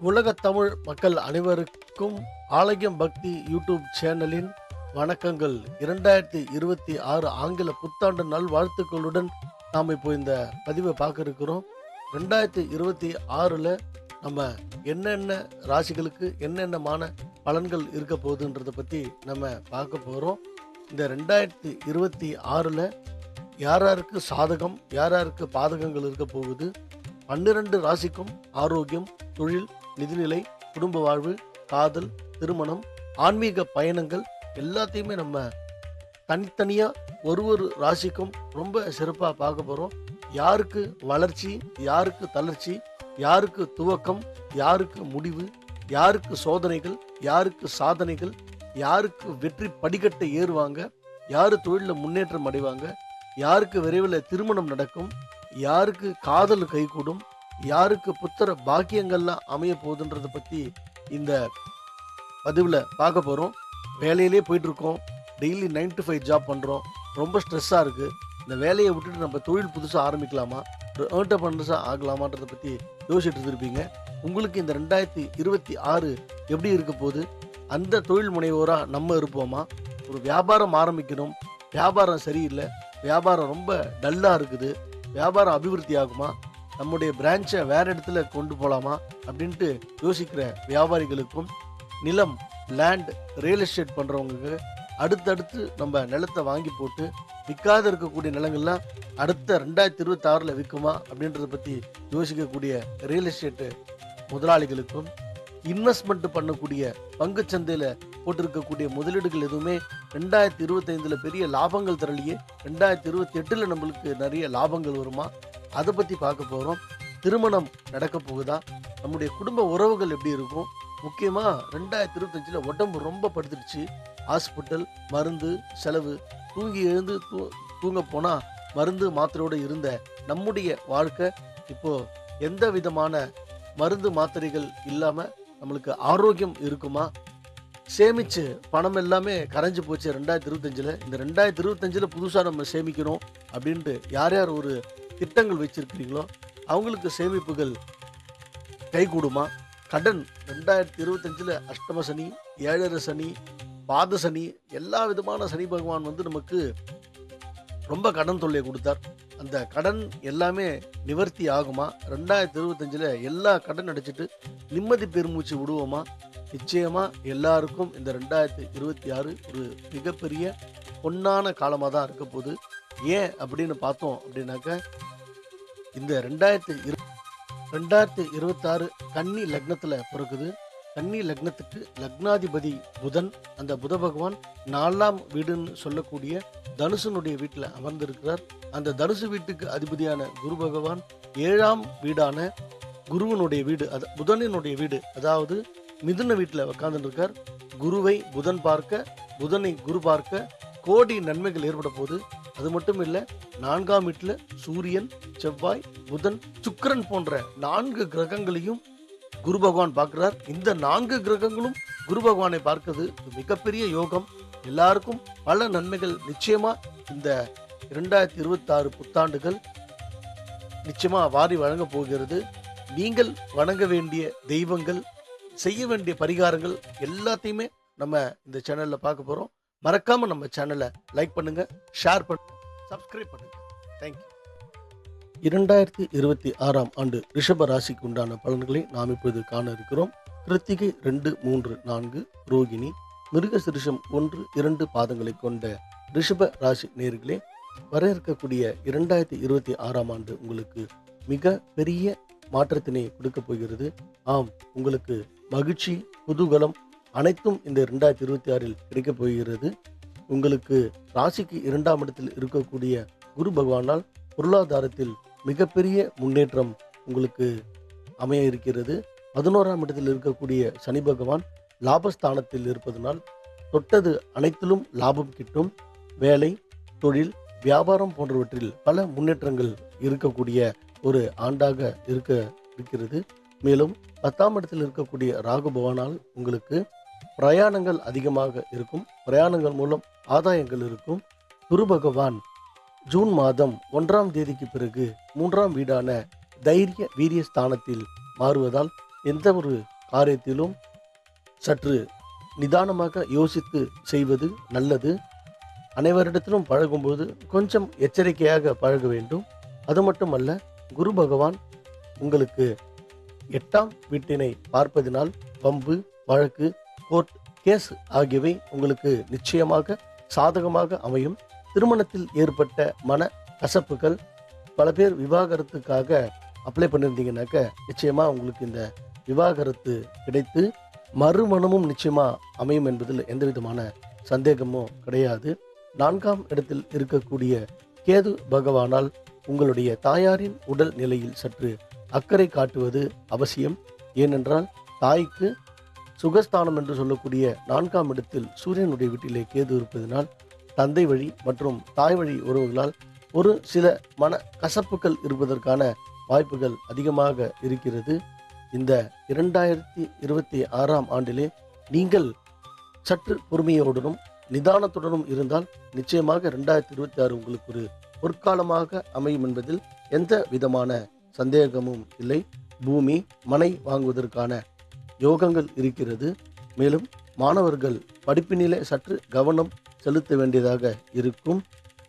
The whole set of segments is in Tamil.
உலகத் தமிழ் மக்கள் அனைவருக்கும் ஆலயம் பக்தி யூடியூப் சேனலின் வணக்கங்கள். இரண்டாயிரத்தி இருபத்தி ஆறு ஆங்கில புத்தாண்டு நல் வாழ்த்துக்களுடன் நாம் இப்போ இந்த பதிவை பார்க்க இருக்கிறோம் ரெண்டாயிரத்தி இருபத்தி ஆறில் நம்ம என்னென்ன ராசிகளுக்கு என்னென்னமான பலன்கள் இருக்க போகுதுன்றதை பற்றி நம்ம பார்க்க போகிறோம் இந்த ரெண்டாயிரத்தி இருபத்தி ஆறில் யார் யாருக்கு சாதகம் யார் யாருக்கு பாதகங்கள் இருக்க போகுது? பன்னிரண்டு ராசிக்கும் ஆரோக்கியம் தொழில் நிதிநிலை குடும்ப வாழ்வு காதல் திருமணம் ஆன்மீக பயணங்கள் எல்லாத்தையுமே நம்ம தனித்தனியாக ஒரு ஒரு ராசிக்கும் ரொம்ப சிறப்பாக பார்க்க போகிறோம் யாருக்கு வளர்ச்சி யாருக்கு தளர்ச்சி யாருக்கு துவக்கம் யாருக்கு முடிவு யாருக்கு சோதனைகள் யாருக்கு சாதனைகள் யாருக்கு வெற்றி படிக்கட்டை ஏறுவாங்க யார் தொழிலில் முன்னேற்றம் அடைவாங்க யாருக்கு விரைவில் திருமணம் நடக்கும் யாருக்கு காதல் கைகூடும் யாருக்கு புத்திர பாக்கியங்கள்லாம் அமைய போகுதுன்றதை பற்றி இந்த பதிவில் பார்க்க போகிறோம் வேலையிலே போயிட்டுருக்கோம். Daily nine to five job பண்ணுறோம் ரொம்ப ஸ்ட்ரெஸ்ஸாக இருக்குது இந்த வேலையை விட்டுட்டு நம்ம தொழில் புதுசாக ஆரம்பிக்கலாமா? ஒரு ஏர்டர்பனர்ஸாக ஆகலாமான்றதை பற்றி யோசிச்சுட்டு இருந்திருப்பீங்க. உங்களுக்கு இந்த ரெண்டாயிரத்தி இருபத்தி ஆறு எப்படி இருக்க போகுது? அந்த தொழில் முனைவோராக நம்ம இருப்போமா? ஒரு வியாபாரம் ஆரம்பிக்கணும். வியாபாரம் சரியில்லை. வியாபாரம் ரொம்ப டல்லாக இருக்குது. வியாபாரம் அபிவிருத்தி ஆகுமா? நம்முடைய பிரான்ச்சை வேற இடத்துல கொண்டு போகலாமா அப்படின்ட்டு யோசிக்கிற வியாபாரிகளுக்கும் நிலம் லேண்ட் ரியல் எஸ்டேட் பண்ணுறவங்களுக்கு அடுத்தடுத்து நம்ம நிலத்தை வாங்கி போட்டு விற்காத இருக்கக்கூடிய நிலங்கள்லாம் அடுத்த ரெண்டாயிரத்தி இருபத்தி ஆறில் விற்குமா அப்படின்றத பற்றி யோசிக்கக்கூடிய ரியல் எஸ்டேட்டு முதலாளிகளுக்கும் இன்வெஸ்ட்மெண்ட் பண்ணக்கூடிய பங்குச் சந்தையில் போட்டிருக்கக்கூடிய முதலீடுகள் எதுவுமே ரெண்டாயிரத்தி இருபத்தைந்தில் பெரிய லாபங்கள் தரலையே ரெண்டாயிரத்தி இருபத்தி எட்டில் நம்மளுக்கு நிறைய லாபங்கள் வருமா? அதை பற்றி பார்க்க போகிறோம் திருமணம் நடக்க போகுதா? நம்முடைய குடும்ப உறவுகள் எப்படி இருக்கும்? முக்கியமாக ரெண்டாயிரத்தி இருபத்தஞ்சில் உடம்பு ரொம்ப படுத்துடுச்சு. ஹாஸ்பிட்டல் மருந்து செலவு. தூங்கி எழுந்து தூ தூங்க போனால் மருந்து மாத்திரையோடு இருந்த நம்முடைய வாழ்க்கை இப்போது எந்த விதமான மருந்து மாத்திரைகள் இல்லாமல் நம்மளுக்கு ஆரோக்கியம் இருக்குமா? சேமிச்சு பணம் எல்லாமே கரைஞ்சி போச்சு ரெண்டாயிரத்தி இருபத்தஞ்சில் இந்த ரெண்டாயிரத்தி இருபத்தஞ்சில் புதுசாக நம்ம சேமிக்கணும் அப்படின்ட்டு யார் யார் ஒரு திட்டங்கள் வச்சுருக்கிறீங்களோ அவங்களுக்கு சேமிப்புகள் கைகூடுமா? கடன் ரெண்டாயிரத்தி இருபத்தஞ்சில் அஷ்டம சனி ஏழரை சனி பாத சனி எல்லா விதமான சனி பகவான் வந்து நமக்கு ரொம்ப கடன் தொல்லை கொடுத்தார். அந்த கடன் எல்லாமே நிவர்த்தி ஆகுமா? ரெண்டாயிரத்தி இருபத்தஞ்சில் எல்லா கடன் அடைச்சிட்டு நிம்மதி பெருமூச்சு விடுவோமா? நிச்சயமாக எல்லாருக்கும் இந்த ரெண்டாயிரத்தி இருபத்தி ஆறு ஒரு மிகப்பெரிய பொன்னான காலமாக தான் இருக்க போகுது. ஏன் அப்படின்னு பார்த்தோம் அப்படின்னாக்க இந்த ரெண்டாயிரத்தி இரு ரெண்டாயிரத்தி இருபத்தாறு கன்னி லக்னத்தில் பிறக்குது. கன்னி லக்னத்துக்கு லக்னாதிபதி புதன் அந்த புத பகவான் நாலாம் வீடுன்னு சொல்லக்கூடிய தனுசனுடைய வீட்டில் அமர்ந்திருக்கிறார். அந்த தனுசு வீட்டுக்கு அதிபதியான குரு பகவான் ஏழாம் வீடான குருவனுடைய வீடு அது புதனினுடைய வீடு அதாவது மிதுன வீட்டில் உட்கார்ந்துட்டு இருக்கார் குருவை புதன் பார்க்க புதனை குரு பார்க்க கோடி நன்மைகள் ஏற்பட போகுது. அது மட்டும் இல்லை நான்காம் வீட்டில் சூரியன் செவ்வாய் புதன் சுக்கரன் போன்ற நான்கு கிரகங்களையும் குரு பகவான் பார்க்கிறார். இந்த நான்கு கிரகங்களும் குரு பகவானை பார்க்கிறது மிகப்பெரிய யோகம். எல்லாருக்கும் பல நன்மைகள். நிச்சயமா இந்த இரண்டாயிரத்தி இருபத்தி ஆறு புத்தாண்டுகள் நிச்சயமா வாரி வழங்க போகிறது. நீங்கள் வணங்க வேண்டிய தெய்வங்கள் செய்ய வேண்டிய பரிகாரங்கள் எல்லாத்தையுமே நம்ம இந்த சேனல்ல பார்க்க போறோம். மறக்காம நம்ம சேனலை லைக் பண்ணுங்க ஷேர் பண்ணுங்க சப்ஸ்கிரைப் பண்ணுங்க. தேங்க்யூ இரண்டாயிரத்தி இருபத்தி ஆறாம் ஆண்டு ரிஷப ராசிக்கு உண்டான பலன்களை நாம் இப்போது காண இருக்கிறோம். கிருத்திகை ரெண்டு மூன்று நான்கு ரோகிணி மிருகசிருஷம் ஒன்று இரண்டு பாதங்களை கொண்ட ரிஷப ராசி நேர்களே வர இருக்கக்கூடிய இரண்டாயிரத்தி இருபத்தி ஆறாம் ஆண்டு உங்களுக்கு மிக பெரிய மாற்றத்தினை கொடுக்க போகிறது. ஆம் உங்களுக்கு மகிழ்ச்சி குதூகலம் அனைத்தும் இந்த ரெண்டாயிரத்தி இருபத்தி ஆறில் கிடைக்கப் போகிறது. உங்களுக்கு ராசிக்கு இரண்டாம் இடத்தில் இருக்கக்கூடிய குரு பகவானால் பொருளாதாரத்தில் மிகப்பெரிய முன்னேற்றம் உங்களுக்கு அமைய இருக்கிறது. பதினோராம் இடத்தில் இருக்கக்கூடிய சனி பகவான் லாபஸ்தானத்தில் இருப்பதனால் தொட்டது அனைத்திலும் லாபம் கிட்டும். வேலை தொழில் வியாபாரம் போன்றவற்றில் பல முன்னேற்றங்கள் இருக்கக்கூடிய ஒரு ஆண்டாக இருக்க இருக்கிறது. மேலும் பத்தாம் இடத்தில் இருக்கக்கூடிய ராகு பகவானால் உங்களுக்கு பிரயாணங்கள் அதிகமாக இருக்கும். பிரயாணங்கள் மூலம் ஆதாயங்கள் இருக்கும். குரு பகவான் ஜூன் மாதம் ஒன்றாம் தேதிக்கு பிறகு மூன்றாம் வீடான தைரிய வீரிய ஸ்தானத்தில் மாறுவதால் எந்த ஒரு காரியத்திலும் சற்று நிதானமாக யோசித்து செய்வது நல்லது. அனைவரிடத்திலும் பழகும்போது கொஞ்சம் எச்சரிக்கையாக பழக வேண்டும். அது மட்டுமல்ல குரு பகவான் உங்களுக்கு எட்டாம் வீட்டினை பார்ப்பதினால் பம்பு வழக்கு கோர்ட் கேஸ் ஆகியவை உங்களுக்கு நிச்சயமாக சாதகமாக அமையும். திருமணத்தில் ஏற்பட்ட மன கசப்புகள் பல பேர் விவாகரத்துக்காக அப்ளை பண்ணியிருந்தீங்கன்னாக்க நிச்சயமா உங்களுக்கு இந்த விவாகரத்து கிடைத்து மறுமணமும் நிச்சயமா அமையும் என்பதில் எந்த விதமான சந்தேகமும் கிடையாது. நான்காம் இடத்தில் இருக்கக்கூடிய கேது பகவானால் உங்களுடைய தாயாரின் உடல் நிலையில் சற்று அக்கறை காட்டுவது அவசியம். ஏனென்றால் தாய்க்கு சுகஸ்தானம் என்று சொல்லக்கூடிய நான்காம் இடத்தில் சூரியனுடைய வீட்டிலே கேது இருப்பதனால் தந்தை வழி மற்றும் தாய் வழி உறவுகளால் ஒரு சில மன கசப்புகள் இருப்பதற்கான வாய்ப்புகள் அதிகமாக இருக்கிறது. இந்த இரண்டாயிரத்தி இருபத்தி ஆறாம் ஆண்டிலே நீங்கள் சற்று பொறுமையோடனும் நிதானத்துடனும் இருந்தால் நிச்சயமாக ரெண்டாயிரத்தி இருபத்தி ஆறு உங்களுக்கு ஒரு பொற்காலமாக அமையும் என்பதில் எந்த விதமான சந்தேகமும் இல்லை. பூமி மனை வாங்குவதற்கான யோகங்கள் இருக்கிறது. மேலும் மாணவர்கள் படிப்பினிலே சற்று கவனம் செலுத்த வேண்டியதாக இருக்கும்.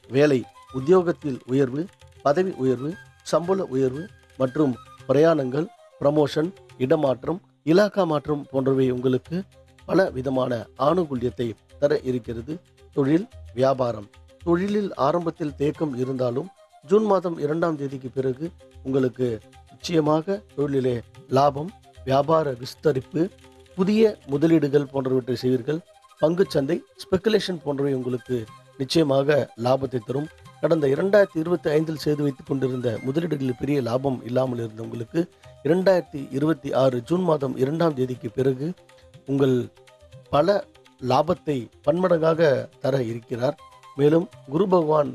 வேலை உத்தியோகத்தில் உயர்வு பதவி உயர்வு சம்பள உயர்வு மற்றும் பிரயாணங்கள் ப்ரமோஷன் இடமாற்றம் இலாக்கா மாற்றம் போன்றவை உங்களுக்கு பல விதமான ஆணுகூல்யத்தை தர இருக்கிறது. தொழில் வியாபாரம். தொழிலில் ஆரம்பத்தில் தேக்கம் இருந்தாலும் ஜூன் மாதம் இரண்டாம் தேதிக்கு பிறகு உங்களுக்கு நிச்சயமாக தொழிலிலே லாபம் வியாபார விஸ்தரிப்பு புதிய முதலீடுகள் போன்றவற்றை செய்வீர்கள். பங்குச்சந்தை ஸ்பெகுலேஷன் போன்றவை உங்களுக்கு நிச்சயமாக லாபத்தை தரும். கடந்த இரண்டாயிரத்தி இருபத்தி ஐந்தில் செய்து வைத்துக் கொண்டிருந்த முதலீடுகளில் பெரிய லாபம் இல்லாமல் இருந்த உங்களுக்கு இரண்டாயிரத்தி இருபத்தி ஆறு ஜூன் மாதம் இரண்டாம் தேதிக்கு பிறகு உங்கள் பல லாபத்தை பன்மடங்காக தர இருக்கிறார். மேலும் குரு பகவான்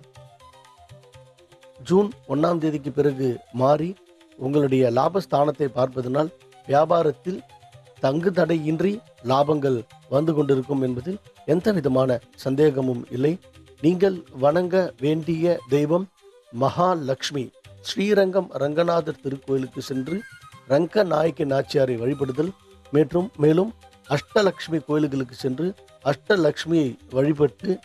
ஜூன் ஒன்றாம் தேதிக்கு பிறகு மாறி உங்களுடைய லாபஸ்தானத்தை பார்ப்பதனால் வியாபாரத்தில் தங்கு தடையின்றி லாபங்கள் வந்து கொண்டிருக்கும் என்பதில் எந்த விதமான சந்தேகமும் இல்லை. நீங்கள் வணங்க வேண்டிய தெய்வம் மகாலட்சுமி. ஸ்ரீரங்கம் ரங்கநாதர் திருக்கோயிலுக்கு சென்று ரங்க நாயக்கி நாச்சியாரை வழிபடுதல் மற்றும் மேலும் அஷ்டலக்ஷ்மி கோயில்களுக்கு சென்று அஷ்டலக்ஷ்மியை வழிபட்டு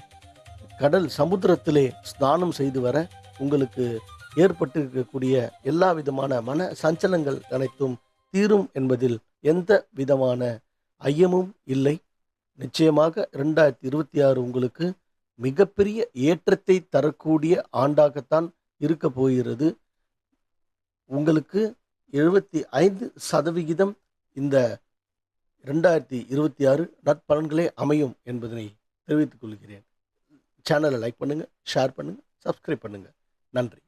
கடல் சமுத்திரத்திலே ஸ்நானம் செய்து வர உங்களுக்கு ஏற்பட்டிருக்கக்கூடிய எல்லா விதமான மன சஞ்சலங்கள் அனைத்தும் தீரும் என்பதில் எந்த விதமான ஐயமும் இல்லை. நிச்சயமாக ரெண்டாயிரத்தி இருபத்தி ஆறு உங்களுக்கு மிகப்பெரிய ஏற்றத்தை தரக்கூடிய ஆண்டாகத்தான் இருக்க போகிறது. உங்களுக்கு எழுபத்தி ஐந்து சதவிகிதம் இந்த ரெண்டாயிரத்தி இருபத்தி ஆறு நற்பலன்களே அமையும் என்பதனை தெரிவித்துக் கொள்கிறேன். சேனலை லைக் பண்ணுங்கள் ஷேர் பண்ணுங்கள் சப்ஸ்கிரைப் பண்ணுங்கள் நன்றி.